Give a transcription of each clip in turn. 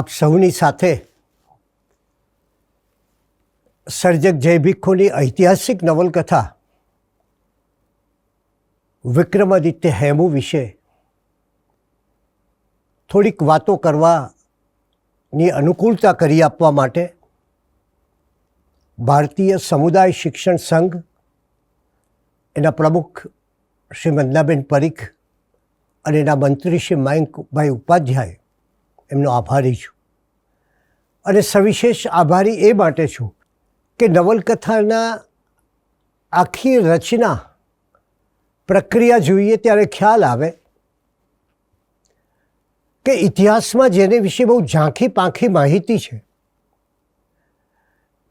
આપ સૌની સાથે સર્જક જય ભીખુની ઐતિહાસિક નવલકથા વિક્રમાદિત્ય હેમુ વિશે થોડીક વાતો કરવાની અનુકૂળતા કરી આપવા માટે ભારતીય સમુદાય શિક્ષણ સંઘ એના પ્રમુખ શ્રી મંદાબેન પરીખ અને એના મંત્રી શ્રી મયંકભાઈ ઉપાધ્યાય એમનો આભારી છું. અને સવિશેષ આભારી એ માટે છું કે નવલકથાના આખી રચના પ્રક્રિયા જોઈએ ત્યારે ખ્યાલ આવે કે ઇતિહાસમાં જેને વિશે બહુ ઝાંખી પાંખી માહિતી છે,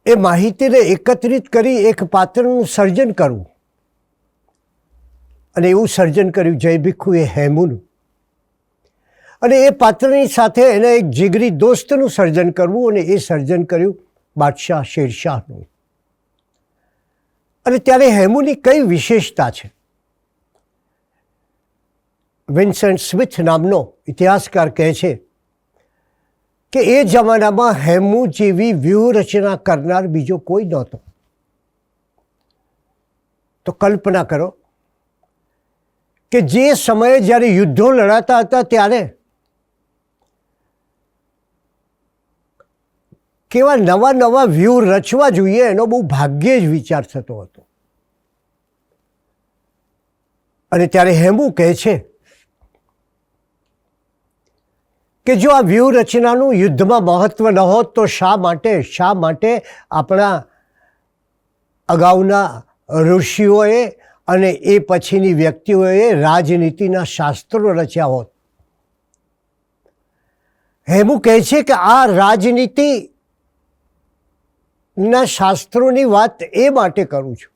એ માહિતીને એકત્રિત કરી એક પાત્રનું સર્જન કરવું. અને એવું સર્જન કર્યું જય ભીખુએ હેમુનું. અને એ પાત્રની સાથે એને એક જીગરી દોસ્તનું સર્જન કરવું અને એ સર્જન કર્યું બાદશાહ શેરશાહનું. અને ત્યારે હેમુની કઈ વિશેષતા છે? વિન્સેન્ટ સ્મિથ નામનો ઇતિહાસકાર કહે છે કે એ જમાનામાં હેમુ જેવી વ્યૂહરચના કરનાર બીજો કોઈ નહોતો. તો કલ્પના કરો કે જે સમયે જ્યારે યુદ્ધો લડાતા હતા ત્યારે કેવા નવા નવા વ્યૂહ રચવા જોઈએ એનો બહુ ભાગ્યે જ વિચાર થતો હતો. અને ત્યારે હેમુ કહે છે કે જો આ વ્યૂહરચનાનું યુદ્ધમાં મહત્વ ન હોત તો શા માટે શા માટે આપણા અગાઉના ઋષિઓએ અને એ પછીની વ્યક્તિઓએ રાજનીતિના શાસ્ત્રો રચ્યા હોત? હેમુ કહે છે કે આ રાજનીતિ ના શાસ્ત્રોની વાત એ માટે કરું છું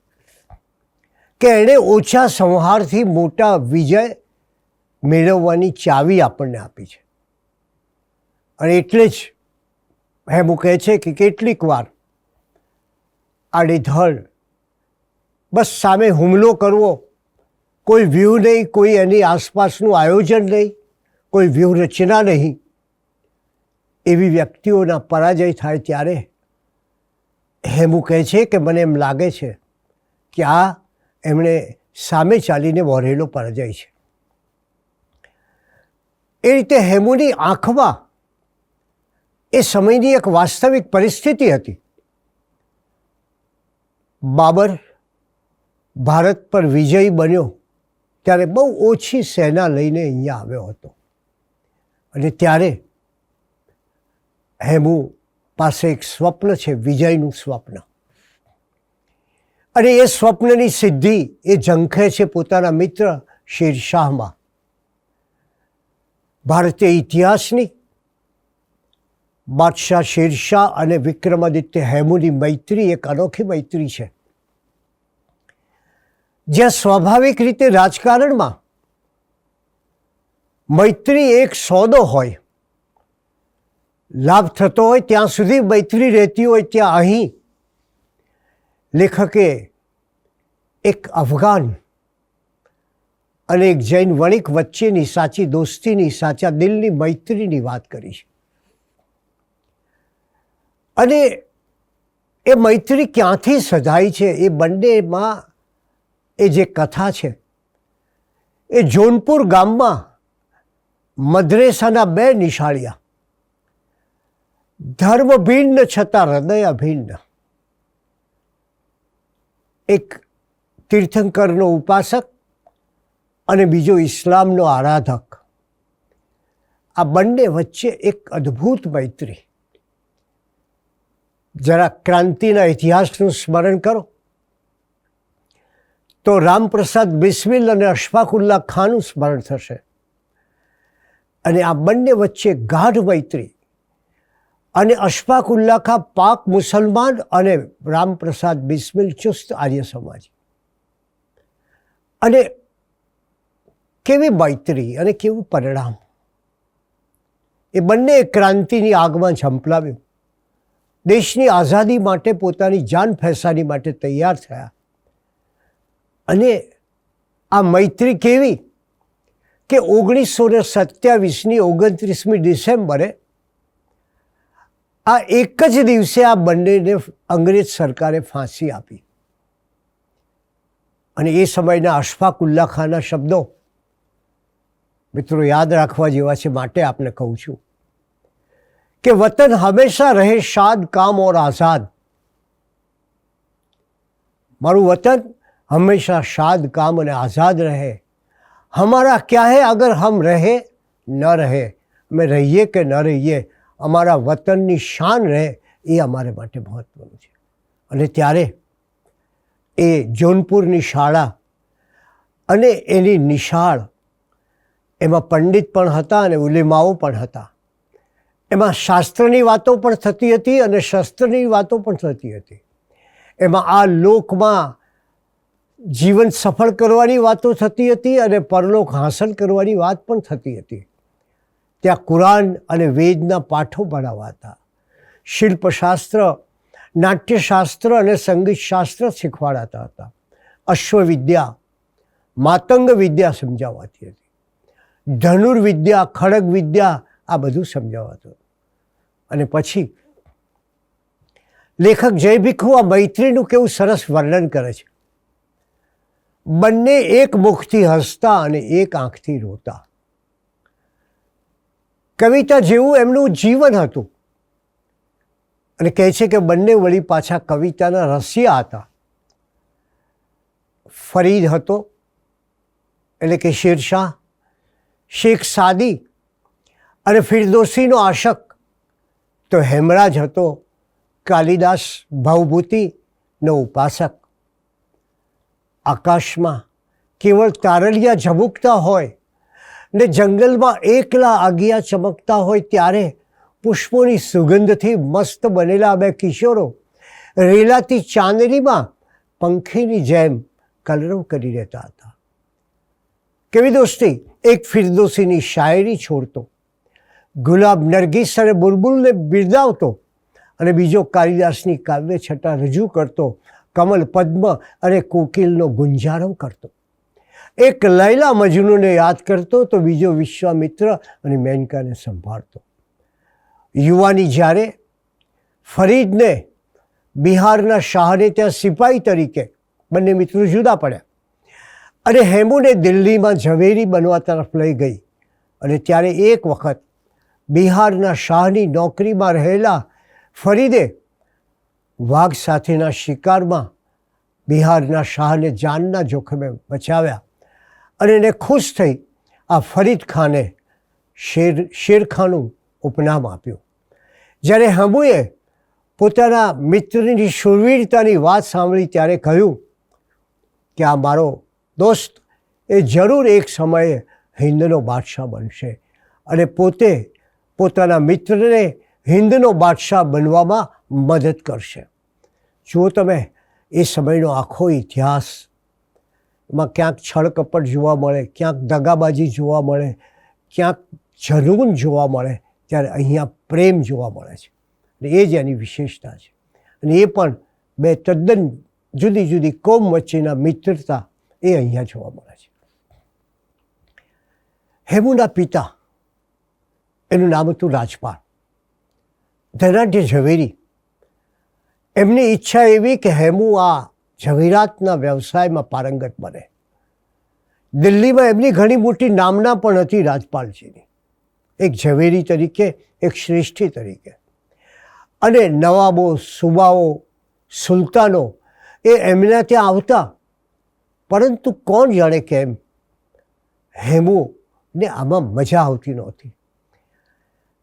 કે એણે ઓછા સંહારથી મોટા વિજય મેળવવાની ચાવી આપણને આપી છે. અને એટલે જ હેમુ કહે છે કે કેટલીક વાર આડેધડ બસ સામે હુમલો કરવો, કોઈ વ્યૂહ નહીં, કોઈ એની આસપાસનું આયોજન નહીં, કોઈ વ્યૂહરચના નહીં, એવી વ્યક્તિઓના પરાજય થાય ત્યારે હેમુ કહે છે કે મને એમ લાગે છે કે આ એમણે સામે ચાલીને વહરેલો પરાજય છે. એ રીતે હેમુની આંખમાં એ સમયની એક વાસ્તવિક પરિસ્થિતિ હતી. બાબર ભારત પર વિજયી બન્યો ત્યારે બહુ ઓછી સેના લઈને અહીંયા આવ્યો હતો. અને ત્યારે હેમુ પાસે એક સ્વપ્ન છે, વિજયનું સ્વપ્ન. અને એ સ્વપ્નની સિદ્ધિ એ ઝંખે છે પોતાના મિત્ર શેરશાહમાં ભારતીય ઇતિહાસની બાદશાહ શેરશાહ અને વિક્રમાદિત્ય હેમુની મૈત્રી એક અનોખી મૈત્રી છે. જ્યાં સ્વાભાવિક રીતે રાજકારણમાં મૈત્રી એક સોદો હોય લાભ થતો હોય ત્યાં સુધી મૈત્રી રહેતી હોય ત્યાં અહીં. લેખકે એક અફઘાન અને એક જૈન વણિક વચ્ચેની સાચી દોસ્તીની, સાચા દિલની, મૈત્રીની વાત કરી છે. અને એ મૈત્રી ક્યાંથી સજાઈ છે? એ બંનેમાં એ જે કથા છે, એ જોનપુર ગામમાં મદ્રેસાના બે નિશાળિયા ધર્મ ભિન્ન છતાં હૃદય અભિન્ન. એક તીર્થંકરનો ઉપાસક અને બીજો ઇસ્લામનો આરાધક. આ બંને વચ્ચે એક અદ્ભુત મૈત્રી. જરા ક્રાંતિના ઇતિહાસનું સ્મરણ કરો. તો રામપ્રસાદ બિસ્મિલ અને અશફાકુલ્લા ખાનનું સ્મરણ થશે. અને આ બંને વચ્ચે ગાઢ મૈત્રી અને અશફાકુલ્લા ખા પાક મુસલમાન અને રામપ્રસાદ બિસ્મિલ ચુસ્ત આર્ય સમાજ. અને કેવી મૈત્રી અને કેવું પરિણામ. એ બંને ક્રાંતિની આગમાં ઝંપલાવ્યું દેશની આઝાદી માટે પોતાની જાન ફેસાની માટે તૈયાર થયા. અને આ મૈત્રી કેવી? કે ઓગણીસો ને સત્યાવીસની ઓગણત્રીસમી ડિસેમ્બરે આ એક જ દિવસે આ બંનેને અંગ્રેજ સરકારે ફાંસી આપી અને એ સમયના અશફાક ઉલ્લા ખાના શબ્દો મિત્રો યાદ રાખવા જેવા છે માટે આપને કહું છું કે વતન હંમેશા રહે શાદ કામ ઓર આઝાદ મારું વતન હંમેશા શાદ કામ અને આઝાદ રહે हमारा क्या है अगर हम रहे न રહે અમે રહીએ કે ન રહીએ અમારા વતનની શાન રહે એ અમારે માટે મહત્ત્વનું છે. અને ત્યારે એ જોનપુરની શાળા અને એની નિશાળ એમાં પંડિત પણ હતા અને ઉલેમાઓ પણ હતા. એમાં શાસ્ત્રની વાતો પણ થતી હતી અને શસ્ત્રની વાતો પણ થતી હતી. એમાં આ લોકમાં જીવન સફળ કરવાની વાતો થતી હતી અને પરલોક હાંસલ કરવાની વાત પણ થતી હતી. ત્યાં કુરાન અને વેદના પાઠો ભણાવાતા. શિલ્પશાસ્ત્ર, નાટ્યશાસ્ત્ર અને સંગીતશાસ્ત્ર શીખવાડાતા હતા. અશ્વવિદ્યા, માતંગ વિદ્યા સમજાવાતી હતી. ધનુર્વિદ્યા ખડગ વિદ્યા આ બધું સમજાવાતું. અને પછી લેખક જય ભીખુ આ મૈત્રીનું કેવું સરસ વર્ણન કરે છે. બંને એક મુખથી હસતા અને એક આંખથી રોતા. કવિતા જેવું એમનું જીવન હતું. અને કહે છે કે બંને વળી પાછા કવિતાના રસિયા હતા. ફરીદ હતો, એટલે કે શેરશાહ, શેખ સાદી અને ફિરદોસીનો આશક. તો હેમરાજ હતો, કાલિદાસ ભાવભૂતિનો ઉપાસક. આકાશમાં કેવળ તારલિયા ઝબુકતા હોય ને જંગલમાં એકલા આગિયા ચમકતા હોય ત્યારે પુષ્પોની સુગંધથી મસ્ત બનેલા બે કિશોરો રેલાતી ચાંદનીમાં પંખીની જેમ કલરવ કરી રહેતા હતા. કેવી દોસ્તી? એક ફિરદોસીની શાયરી છોડતો. ગુલાબ નરગીસ અને બુલબુલને બિરદાવતો અને બીજો કાલિદાસની કાવ્ય છટા રજૂ કરતો, કમલ પદ્મ અને કોકિલનો ગુંજારવ કરતો. એક લૈલા મજનૂને યાદ કરતો તો બીજો વિશ્વામિત્ર અને મેનકાને સંભાળતો. યુવાની જ્યારે ફરીદને બિહારના શાહને ત્યાં સિપાહી તરીકે બંને મિત્રો જુદા પડ્યા અને હેમુને દિલ્હીમાં ઝવેરી બનવા તરફ લઈ ગઈ અને ત્યારે એક વખત બિહારના શાહની નોકરીમાં રહેલા ફરીદે વાઘ સાથેના શિકારમાં બિહારના શાહને જાનના જોખમે બચાવ્યા. અને એને ખુશ થઈ આ ફરીદ ખાને શેર શેરખાનું ઉપનામ આપ્યું. જ્યારે હમુએ પોતાના મિત્રની શૂરવીરતાની વાત સાંભળી ત્યારે કહ્યું કે આ મારો દોસ્ત, એ જરૂર એક સમયે હિન્દનો બાદશાહ બનશે અને પોતે પોતાના મિત્રને હિન્દનો બાદશાહ બનવામાં મદદ કરશે. જુઓ તમે, એ સમયનો આખો ઇતિહાસ માં ક્યાંક છળકપટ જોવા મળે, ક્યાંક દગાબાજી જોવા મળે, ક્યાંક જનૂન જોવા મળે, ત્યારે અહીંયા પ્રેમ જોવા મળે છે. અને એ જ એની વિશેષતા છે. અને એ પણ બે તદ્દન જુદી જુદી કોમ વચ્ચેના મિત્રતા એ અહીંયા જોવા મળે છે. હેમુના પિતા, એનું નામ હતું રાજપાલ. ધનાઢ્ય ઝવેરી. એમની ઈચ્છા એવી કે હેમુ આ ઝવેરાતના વ્યવસાયમાં પારંગત બને. દિલ્હીમાં એમની ઘણી મોટી નામના પણ હતી રાજપાલજીની. એક ઝવેરી તરીકે, એક શ્રેષ્ઠી તરીકે. અને નવાબો, સુબાઓ, સુલતાનો એ એમના ત્યાં આવતા. પરંતુ કોણ જાણે કેમ? હેમુને આમાં મજા આવતી નહોતી.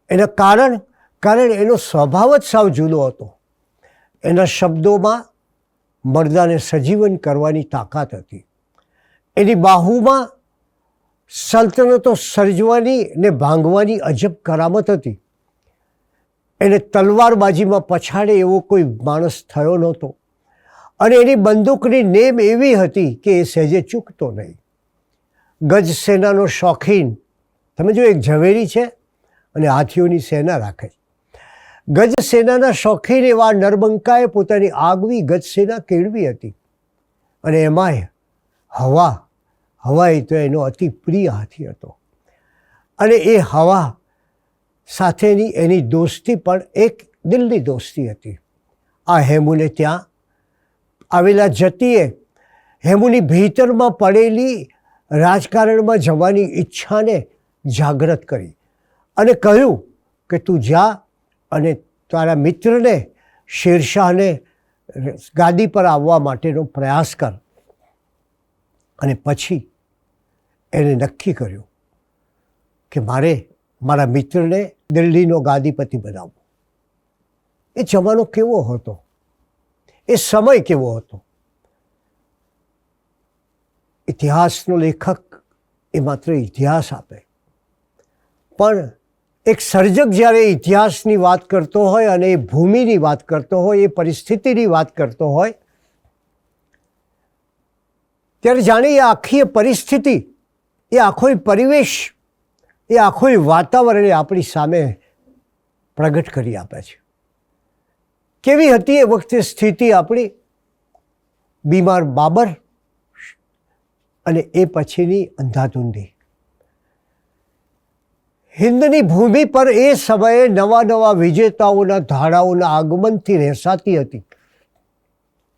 એના કારણ કારણ એનો સ્વભાવ જ સાવ જુદો હતો. એના શબ્દોમાં મરદાને સજીવન કરવાની તાકાત હતી. એની બાહુમાં સલ્તનતો સર્જવાની ને ભાંગવાની અજબ કરામત હતી. એને તલવારબાજીમાં પછાડે એવો કોઈ માણસ થયો નહોતો. અને એની બંદૂકની નેમ એવી હતી કે એ સહેજે ચૂકતો નહીં. ગજ સેનાનો શોખીન. તમે જો એક ઝવેરી છે અને હાથીઓની સેના રાખે છે. ગજ સેનાના શોખીન એવા નરબંકાએ પોતાની આગવી ગજસેના કેળવી હતી. અને એમાંય હવા હવા તો એનો અતિ પ્રિય હાથી હતો. અને એ હવા સાથેની એની દોસ્તી પણ એક દિલની દોસ્તી હતી. આ હેમુને ત્યાં આવેલા જતીએ હેમુની ભીતરમાં પડેલી રાજકારણમાં જવાની ઈચ્છાને જાગૃત કરી અને કહ્યું કે તું જા અને તારા મિત્રને, શેરશાહને ગાદી પર આવવા માટેનો પ્રયાસ કર. અને પછી એણે નક્કી કર્યું કે મારે મારા મિત્રને દિલ્હીનો ગાદીપતિ બનાવવો. એ જમાનો કેવો હતો? એ સમય કેવો હતો? ઇતિહાસનો લેખક એ માત્ર ઇતિહાસ આપે. પણ એક સર્જક જ્યારે ઇતિહાસની વાત કરતો હોય અને એ ભૂમિની વાત કરતો હોય, એ પરિસ્થિતિની વાત કરતો હોય, ત્યારે જાણે એ આખી પરિસ્થિતિ, એ આખો પરિવેશ, એ આખો વાતાવરણ આપણી સામે પ્રગટ કરી આપે છે. કેવી હતી એ વખતે સ્થિતિ આપણી? બીમાર બાબર અને એ પછીની અંધાધૂંધી. હિન્દની ભૂમિ પર એ સમયે નવા નવા વિજેતાઓના ધારાઓના આગમનથી રહેસાતી હતી.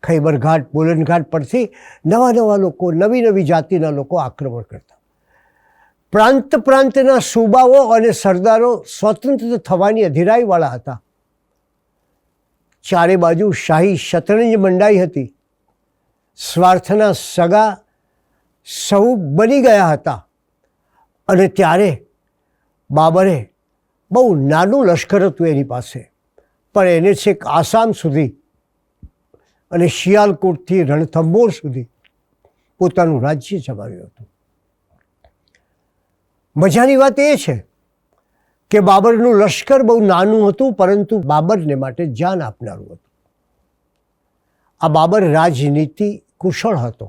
ખૈબર ઘાટ બુલંદ પરથી નવા નવા લોકો, નવી નવી જાતિના લોકો આક્રમણ કરતા. પ્રાંત પ્રાંતના સૂબાઓ અને સરદારો સ્વતંત્ર થવાની અધિરાઈવાળા હતા. ચારે બાજુ શાહી શતરંજ મંડાઈ હતી. સ્વાર્થના સગા સૌ બની ગયા હતા. અને ત્યારે બાબરે બહુ નાનું લશ્કર હતું એની પાસે. પણ એને છેક આસામ સુધી અને શિયાલકોટથી રણથંભોર સુધી પોતાનું રાજ્ય જમાવ્યું હતું. મજાની વાત એ છે કે બાબરનું લશ્કર બહુ નાનું હતું, પરંતુ બાબરને માટે જાન આપનારું હતું. આ બાબર રાજનીતિ કુશળ હતો,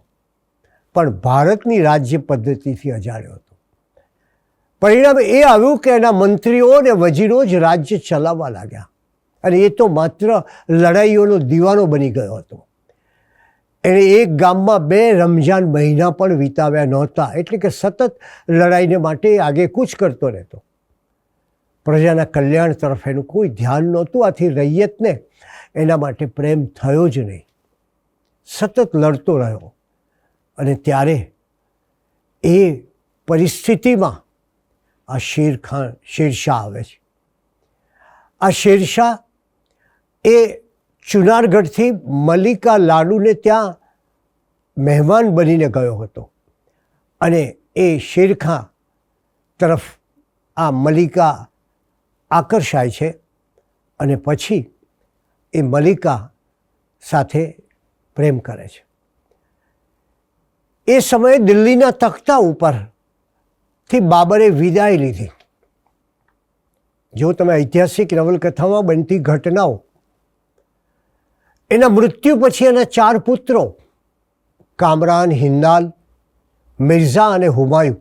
પણ ભારતની રાજ્ય પદ્ધતિથી અજાણ્યો હતો. પરિણામે એ આવ્યું કે એના મંત્રીઓ અને વજીરો જ રાજ્ય ચલાવવા લાગ્યા. અને એ તો માત્ર લડાઈઓનો દીવાનો બની ગયો હતો. એણે એક ગામમાં બે રમઝાન મહિના પણ વિતાવ્યા નહોતા. એટલે કે સતત લડાઈને માટે આગે કૂચ કરતો રહેતો. પ્રજાના કલ્યાણ તરફ એનું કોઈ ધ્યાન નહોતું. આથી રૈયતને એના માટે પ્રેમ થયો જ નહીં. સતત લડતો રહ્યો. અને ત્યારે એ પરિસ્થિતિમાં આ શેર શેરશાહ આવે છે. આ શેરશાહ એ ચુનારગઢથી મલિકા લાડુને ત્યાં મહેમાન બનીને ગયો હતો. અને એ શેરખાં તરફ આ મલિકા આકર્ષાય છે અને પછી એ મલિકા સાથે પ્રેમ કરે છે. એ સમયે દિલ્હીના તખ્તા ઉપરથી બાબરે વિદાય લીધી. જો તમે ઐતિહાસિક નવલકથામાં બનતી ઘટનાઓ, એના મૃત્યુ પછી એના ચાર પુત્રો, કામરાન હિન્દાલ મિર્ઝા અને હુમાયુ,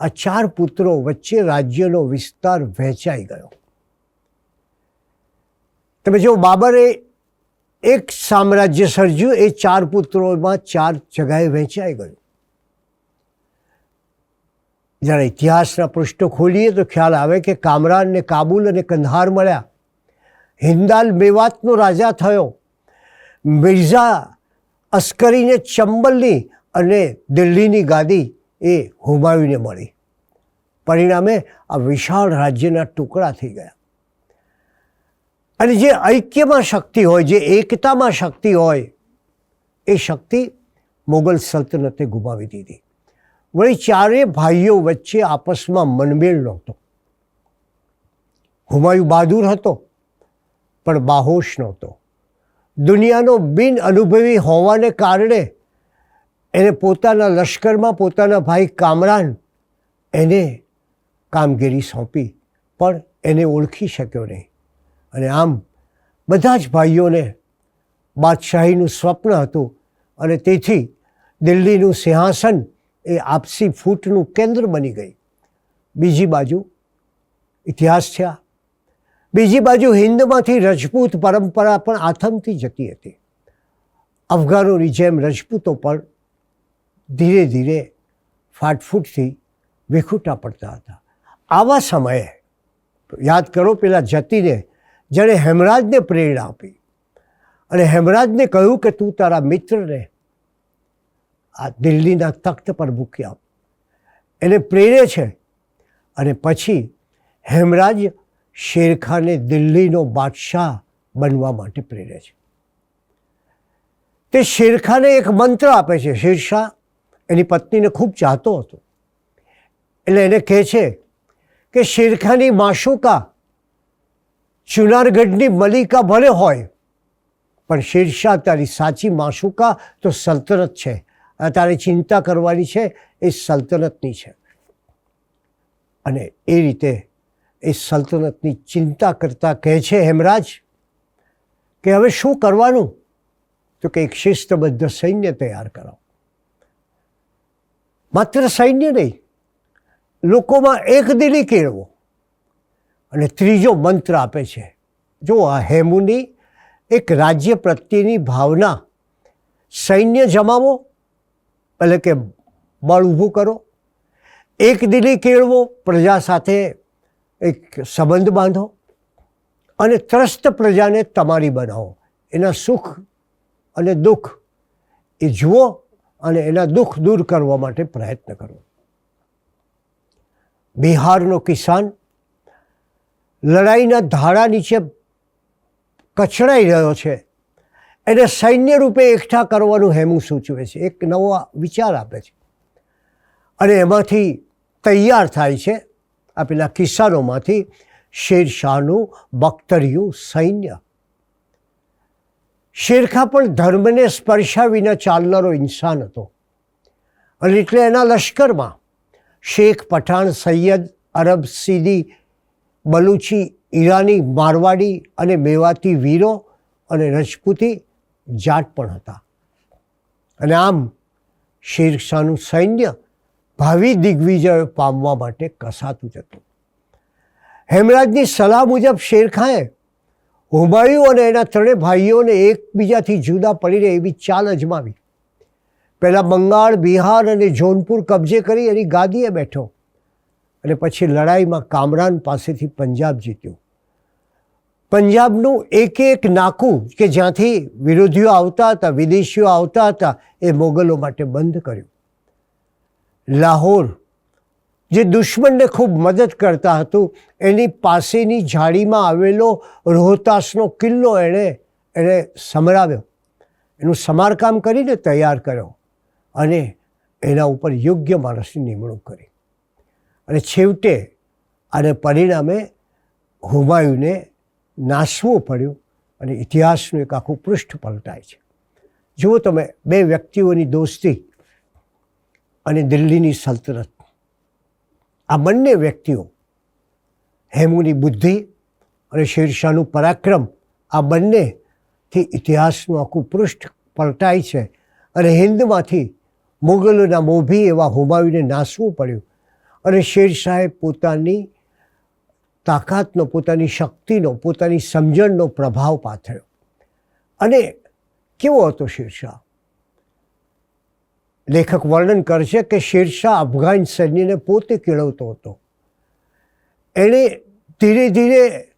આ ચાર પુત્રો વચ્ચે રાજ્યનો વિસ્તાર વહેંચાઈ ગયો. તમે જો બાબરે એક સામ્રાજ્ય સર્જ્યું, એ ચાર પુત્રોમાં ચાર જગાએ વહેંચાઈ ગયું. જ્યારે ઇતિહાસના પૃષ્ઠો ખોલીએ તો ખ્યાલ આવે કે કામરાનને કાબુલ અને કંધાર મળ્યા. હિન્દાલ મેવાતનો રાજા થયો. મિર્ઝા અસ્કરીને ચંબલની અને દિલ્હીની ગાદી એ હુમાયુને મળી. પરિણામે આ વિશાળ રાજ્યના ટુકડા થઈ ગયા. અને જે ઐક્યમાં શક્તિ હોય, જે એકતામાં શક્તિ હોય, એ શક્તિ મુગલ સલ્તનતે ગુમાવી દીધી. વળી ચારે ભાઈઓ વચ્ચે આપસમાં મનમેળ નહોતો. હુમાયુ બહાદુર હતો, પણ બાહોશ નહોતો. દુનિયાનો બિન અનુભવી હોવાને કારણે એને પોતાના લશ્કરમાં પોતાના ભાઈ કામરાન એને કામગીરી સોંપી, પણ એને ઓળખી શક્યો નહીં. અને આમ બધા જ ભાઈઓને બાદશાહીનું સ્વપ્ન હતું અને તેથી દિલ્હીનું સિંહાસન એ આપસી ફૂટનું કેન્દ્ર બની ગઈ. બીજી બાજુ ઇતિહાસ થયા બીજી બાજુ હિન્દમાંથી રજપૂત પરંપરા પણ આથમતી જતી હતી. અફઘાનોની જેમ રજપૂતો પણ ધીરે ધીરે ફાટફૂટથી વિખૂટા પડતા હતા. આવા સમયે, યાદ કરો પેલા જતીને, જેણે હેમરાજને પ્રેરણા આપી અને હેમરાજને કહ્યું કે તું તારા મિત્રને આ દિલ્હીના તખ્ત પર મૂક્યા. એને પ્રેરે છે અને પછી હેમરાજ શેરખાને દિલ્હીનો બાદશાહ બનવા માટે પ્રેરે છે. તે શેરખાને એક મંત્ર આપે છે, શેરશાહ, એની પત્નીને ખૂબ ચાહતો હતો. એટલે એને કહે છે કે શેરખાની માશુકા જુનારગઢની મલિકા ભલે હોય, પણ શેરશાહ તારી સાચી માશુકા તો સલ્તનત છે. તારે ચિંતા કરવાની છે, એ સલ્તનતની છે. અને એ રીતે એ સલ્તનતની ચિંતા કરતા કહે છે હેમરાજ કે હવે શું કરવાનું? તો કે એક શિસ્તબદ્ધ સૈન્ય તૈયાર કરો માત્ર સૈન્ય નહીં, લોકોમાં એક દિલી કેળવો. અને ત્રીજો મંત્ર આપે છે. જો આ હેમુની એક રાજ્ય પ્રત્યેની ભાવના સૈન્ય જમાવો એટલે કે બળ ઊભું કરો. એક દિલી કેળવો, પ્રજા સાથે એક સંબંધ બાંધો અને ત્રસ્ત પ્રજાને તમારી બનાવો. એના સુખ અને દુઃખ એ જુઓ અને એના દુઃખ દૂર કરવા માટે પ્રયત્ન કરો. બિહારનો કિસાન લડાઈના ધાડા નીચે કચડાઈ રહ્યો છે. એને સૈન્ય રૂપે એકઠા કરવાનું હેમું સૂચવે છે. એક નવો વિચાર આપે છે. અને એમાંથી તૈયાર થાય છે આ પેલા કિસાનોમાંથી શેરશાહનું બખ્તરિયું સૈન્ય. શેરખા પણ ધર્મને સ્પર્શા વિના ચાલનારો ઇન્સાન હતો. અને એટલે એના લશ્કરમાં શેખ પઠાણ, સૈયદ, અરબ, સીદી, બલુચી, ઈરાની, મારવાડી અને મેવાતી વીરો અને રજપૂતી જાટ પણ હતા. અને આમ શેરશાહનું સૈન્ય ભાવિ દિગ્વિજય પામવા માટે કસાતું જતું. હેમરાજની સલાહ મુજબ શેરખાએ હુમાયુ અને એના ત્રણેય ભાઈઓને એકબીજાથી જુદા પડી રહે એવી ચાલ અજમાવી. પહેલાં બંગાળ, બિહાર અને જોનપુર કબજે કરી એની ગાદીએ બેઠો અને પછી લડાઈમાં કામરાન પાસેથી પંજાબ જીત્યું. પંજાબનું એક એક નાકું કે જ્યાંથી વિરોધીઓ આવતા હતા, વિદેશીઓ આવતા હતા, એ મોગલો માટે બંધ કર્યું. લાહોર, જે દુશ્મનને ખૂબ મદદ કરતા હતું, એની પાસેની જાળીમાં આવેલો રોહતાસનો કિલ્લો એણે એણે સમરાવ્યો એનું સમારકામ કરીને તૈયાર કર્યો અને એના ઉપર યોગ્ય માણસની નિમણૂક કરી. અને છેવટે આને પરિણામે હુમાયુને નાસવું પડ્યું અને ઇતિહાસનું એક આખું પૃષ્ઠ પલટાય છે. જુઓ તમે, બે વ્યક્તિઓની દોસ્તી અને દિલ્હીની સલ્તનત. આ બંને વ્યક્તિઓ, હેમુની બુદ્ધિ અને શેરશાહનું પરાક્રમ, આ બંનેથી ઇતિહાસનું આખું પૃષ્ઠ પલટાય છે અને હિન્દમાંથી મુગલોના મોભી એવા હુમાયુને નાસવું પડ્યું અને શેરશાહે પોતાની તાકાતનો, પોતાની શક્તિનો, પોતાની સમજણનો પ્રભાવ પાથર્યો. અને કેવો હતો શેરશાહ? લેખક વર્ણન કરશે કે શેરશાહ અફઘાન સૈન્યને પોતે કેળવતો હતો. એણે ધીરે ધીરે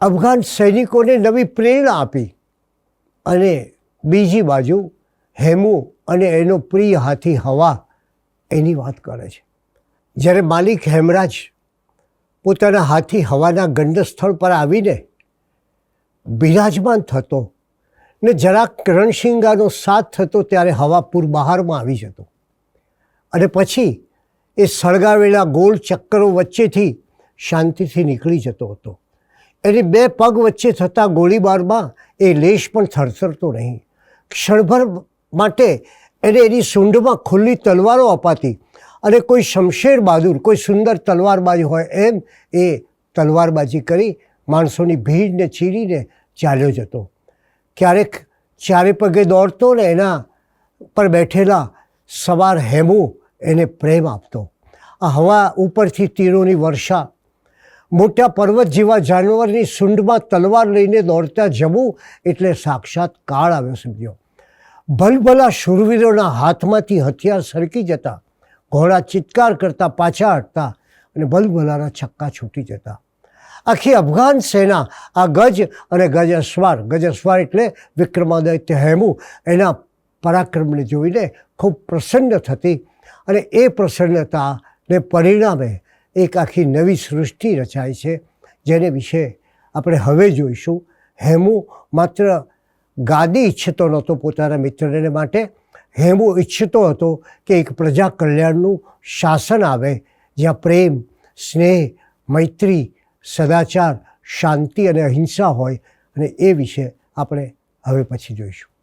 અફઘાન સૈનિકોને નવી પ્રેરણા આપી અને બીજી બાજુ હેમુ અને એનો પ્રિય હાથી હવા એની વાત કરે છે. જ્યારે માલિક હેમરાજ પોતાના હાથી હવાના ગંડ સ્થળ પર આવીને બિરાજમાન થતો ને જરાક રણશિંગાનો સાથ થતો ત્યારે હવાપુર બહારમાં આવી જતો. અને પછી એ સળગાવેલા ગોળ ચક્કરો વચ્ચેથી શાંતિથી નીકળી જતો હતો. એની બે પગ વચ્ચે થતા ગોળીબારમાં એ લેશ પણ થરથરતો નહીં. ક્ષણભર માટે એને એની સૂંઢમાં ખુલ્લી તલવારો અપાતી અને કોઈ શમશેર બહાદુર, કોઈ સુંદર તલવારબાજ હોય એમ એ તલવારબાજી કરી માણસોની ભીડને ચીરીને ચાલ્યો જતો. ક્યારેક ચારે પગે દોડતો ને એના પર બેઠેલા સવાર હેમુ એને પ્રેમ આપતો. આ હવા ઉપરથી તીરોની વર્ષા, મોટા પર્વત જેવા જાનવરની સૂંઢમાં તલવાર લઈને દોડતા જવું એટલે સાક્ષાત કાળ આવ્યો સમજ્યો. ભલભલા શૂરવીરોના હાથમાંથી હથિયાર સરકી જતા ઘોડા ચિત્કાર કરતા, પાછા હટતા અને ભલભલાના છક્કા છૂટી જતા. આખી અફઘાન સેના આ ગજ અને ગજ અસવાર ગજ અસવાર એટલે વિક્રમાદિત્ય હેમુ, એના પરાક્રમને જોઈને ખૂબ પ્રસન્ન થતી અને એ પ્રસન્નતાને પરિણામે એક આખી નવી સૃષ્ટિ રચાય છે, જેને વિશે આપણે હવે જોઈશું. હેમુ માત્ર ગાદી ઈચ્છતો નહોતો પોતાના મિત્રને માટે હેમુ ઈચ્છતો હતો કે એક પ્રજા કલ્યાણનું શાસન આવે, જ્યાં પ્રેમ, સ્નેહ, મૈત્રી, સદાચાર, શાંતિ અને અહિંસા હોય અને એ વિશે આપણે હવે પછી જોઈશું.